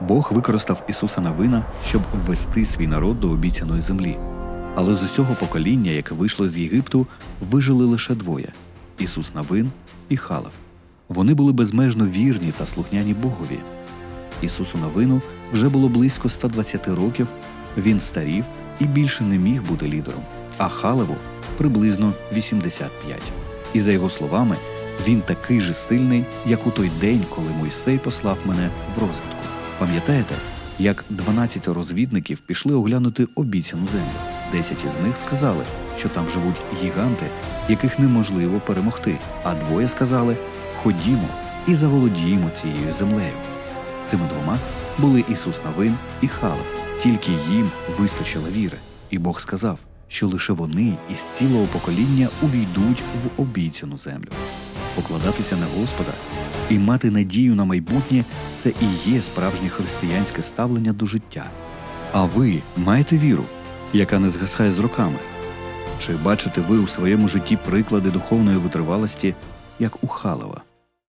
Бог використав Ісуса Навина, щоб ввести свій народ до обіцяної землі. Але з усього покоління, яке вийшло з Єгипту, вижили лише двоє Ісус Навин і Халев. Вони були безмежно вірні та слухняні Богові. Ісусу Навину вже було близько 120 років, він старів і більше не міг бути лідером, а Халеву приблизно 85. І за його словами, він такий же сильний, як у той день, коли Мойсей послав мене в розвідку. Пам'ятаєте, як 12 розвідників пішли оглянути обіцяну землю? Десять із них сказали, що там живуть гіганти, яких неможливо перемогти. А двоє сказали: Ходімо і заволодіємо цією землею. Цими двома були Ісус Навин і Халев. Тільки їм вистачило віри, і Бог сказав, що лише вони із цілого покоління увійдуть в обіцяну землю. Покладатися на Господа і мати надію на майбутнє це і є справжнє християнське ставлення до життя. А ви маєте віру, яка не згасає з роками? Чи бачите ви у своєму житті приклади духовної витривалості, як у Халева?